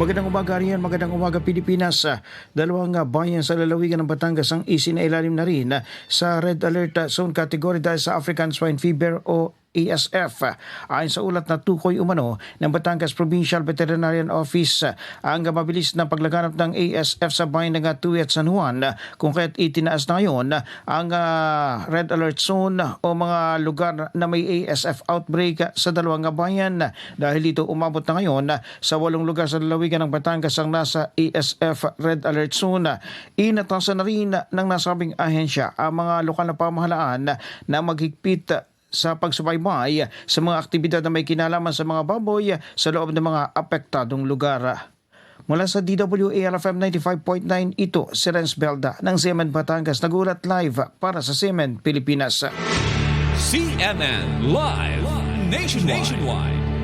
Magandang umaga riyan, magandang umaga Pilipinas. Ah, Dalawang ah, bayan sa lalawigan ng Batangas ang isinailalim na rin ah, sa Red Alert Zone category dahil sa African Swine Fever o ASF. Ayon sa ulat na tukoy umano ng Batangas Provincial Veterinarian Office, ang mabilis na paglaganap ng ASF sa bayan ng Tuwi at San Juan kung kaya't itinaas na ngayon ang ah, Red Alert Zone o mga lugar na may ASF outbreak sa dalawang bayan ah, dahil dito umabot na ngayon sa walong lugar sa lalawigan ng Batangas ang nasa ASF Red Alert Zone. Inatasan na rin ng nasabing ahensya ang mga lokal na pamahalaan na maghigpit sa pagsubaybay sa mga aktibidad na may kinalaman sa mga baboy sa loob ng mga apektadong lugar. Mula sa DWALFM 95.9, ito si Renz Belda ng Semen Batangas nagulat live para sa Semen Pilipinas. CNN Live Nationwide.